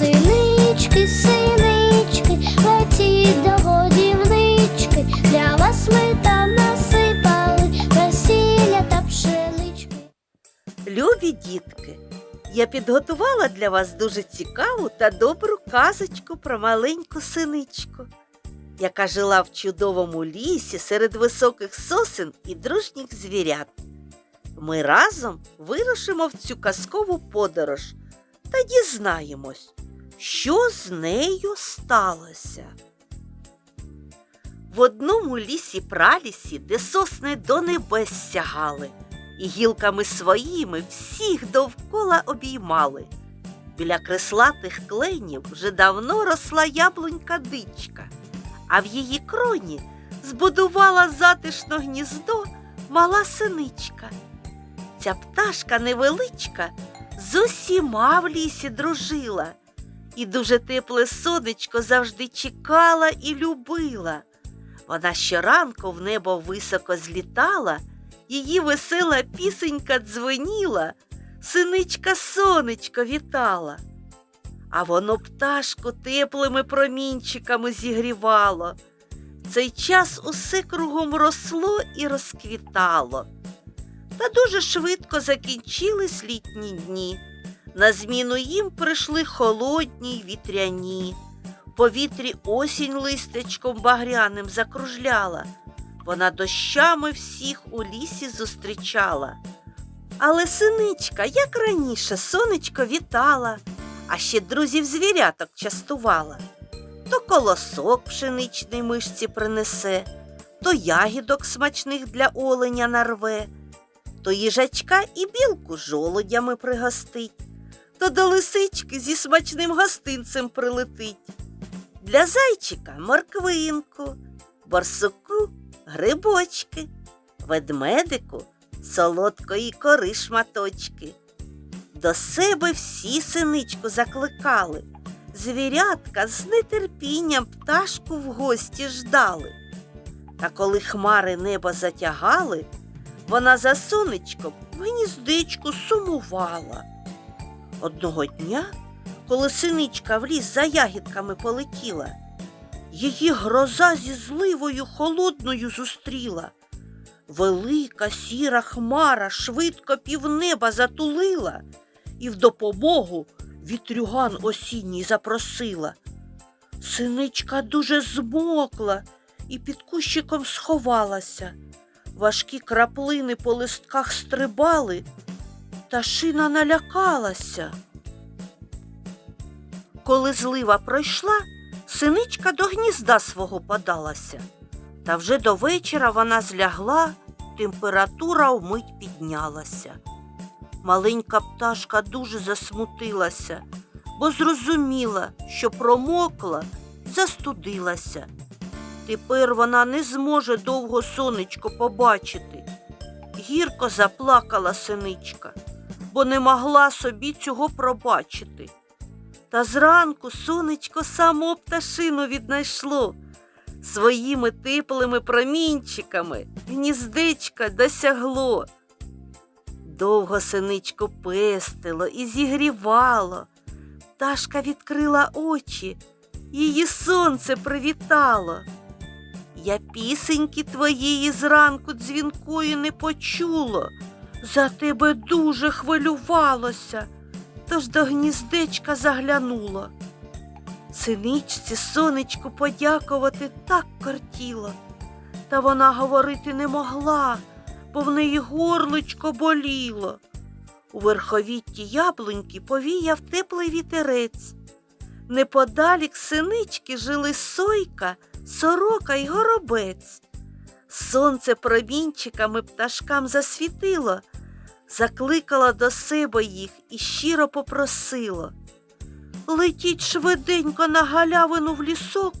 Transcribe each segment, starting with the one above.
Синички, синички, летіть до годівнички, для вас ми там насипали весілля та пшенички. Любі дітки, я підготувала для вас дуже цікаву та добру казочку про маленьку синичку, яка жила в чудовому лісі серед високих сосен і дружніх звірят. Ми разом вирушимо в цю казкову подорож та дізнаємось, що з нею сталося. В одному лісі пралісі, де сосни до небес сягали, і гілками своїми всіх довкола обіймали. Біля креслатих кленів вже давно росла яблунька дичка, а в її кроні збудувала затишно гніздо мала синичка. Ця пташка невеличка з усіма в лісі дружила, і дуже тепле сонечко завжди чекала і любила. Вона щоранку в небо високо злітала, її весела пісенька дзвеніла, синичка сонечко вітала. А воно пташку теплими промінчиками зігрівало. В цей час усе кругом росло і розквітало. Та дуже швидко закінчились літні дні. На зміну їм прийшли холодні вітряні. Повітрі осінь листечком багряним закружляла. Вона дощами всіх у лісі зустрічала. Але синичка, як раніше, сонечко вітала, а ще друзів звіряток частувала. То колосок пшеничний мишці принесе, то ягідок смачних для оленя нарве, то їжачка і білку жолудями пригостить, то до лисички зі смачним гостинцем прилетить. Для зайчика морквинку, борсуку грибочки, ведмедику солодкої кори шматочки. До себе всі синичку закликали. Звірятка з нетерпінням пташку в гості ждали. Та коли хмари небо затягали, вона за сонечком в гніздечку сумувала. Одного дня, коли синичка в ліс за ягідками полетіла, її гроза зі зливою холодною зустріла. Велика сіра хмара швидко півнеба затулила і в допомогу вітрюган осінній запросила. Синичка дуже змокла і під кущиком сховалася. Важкі краплини по листках стрибали, та шина налякалася. Коли злива пройшла, синичка до гнізда свого подалася. Та вже до вечора вона злягла, температура вмить піднялася. Маленька пташка дуже засмутилася, бо зрозуміла, що промокла застудилася. Тепер вона не зможе довго сонечко побачити. Гірко заплакала синичка, бо не могла собі цього пробачити. Та зранку сонечко само пташину віднайшло. Своїми теплими промінчиками гніздечка досягло. Довго синичко пестило і зігрівало. Пташка відкрила очі, її сонце привітало. Я пісеньки твоєї зранку дзвінкою не почуло, за тебе дуже хвилювалося, тож до гніздечка заглянуло. Синичці сонечку подякувати так кортіло, та вона говорити не могла, бо в неї горличко боліло. У верховітті яблуньки повіяв теплий вітерець. Неподалік синички жили сойка, сорока й горобець. Сонце промінчиками пташкам засвітило, закликало до себе їх і щиро попросило. Летіть швиденько на галявину в лісок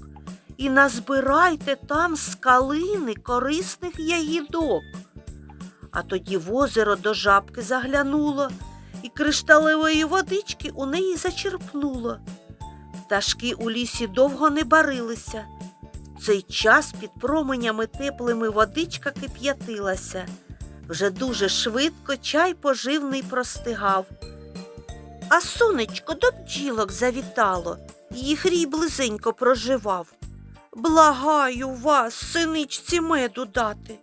і назбирайте там з калини корисних ягідок. А тоді в озеро до жабки заглянуло і кришталевої водички у неї зачерпнуло. Пташки у лісі довго не барилися. В цей час під променями теплими водичка кип'ятилася. Вже дуже швидко чай поживний простигав. А сонечко до бджілок завітало, їх рій близенько проживав. Благаю вас, синичці меду дати.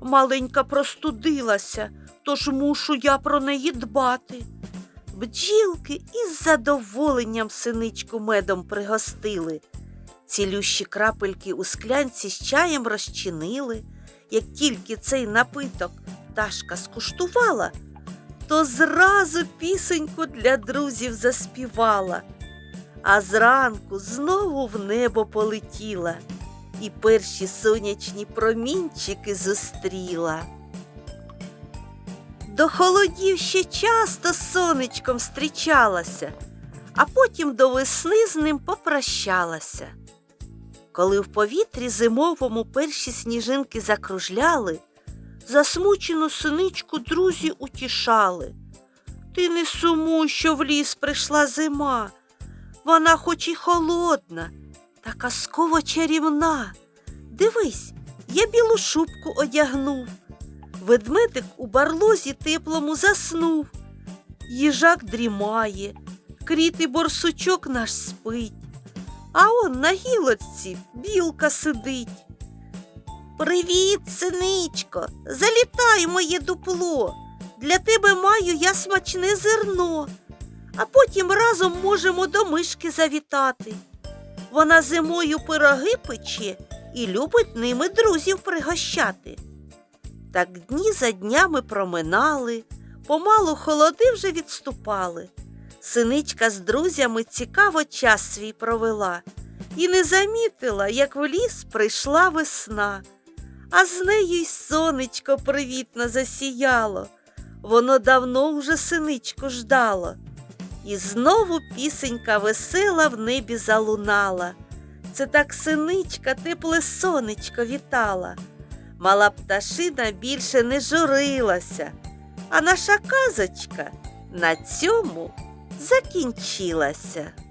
Маленька простудилася, тож мушу я про неї дбати. Бджілки із задоволенням синичку медом пригостили. Цілющі крапельки у склянці з чаєм розчинили. Як тільки цей напиток пташка скуштувала, то зразу пісеньку для друзів заспівала, а зранку знову в небо полетіла і перші сонячні промінчики зустріла. До холодів ще часто з сонечком зустрічалася, а потім до весни з ним попрощалася. Коли в повітрі зимовому перші сніжинки закружляли, засмучену синичку друзі утішали. Ти не сумуй, що в ліс прийшла зима. Вона хоч і холодна, та казково чарівна. Дивись, я білу шубку одягнув. Ведмедик у барлозі теплому заснув. Їжак дрімає, крітий борсучок наш спить, а он на гілочці білка сидить. Привіт, синичко, залітай моє дупло. Для тебе маю я смачне зерно, а потім разом можемо до мишки завітати. Вона зимою пироги пече і любить ними друзів пригощати. Так дні за днями проминали, помалу холоди вже відступали. Синичка з друзями цікаво час свій провела і не замітила, як в ліс прийшла весна, а з нею й сонечко привітно засіяло. Воно давно вже синичку ждало. І знову пісенька весела в небі залунала. Це так синичка тепле сонечко вітала. Мала пташина більше не журилася, а наша казочка на цьому закінчилася.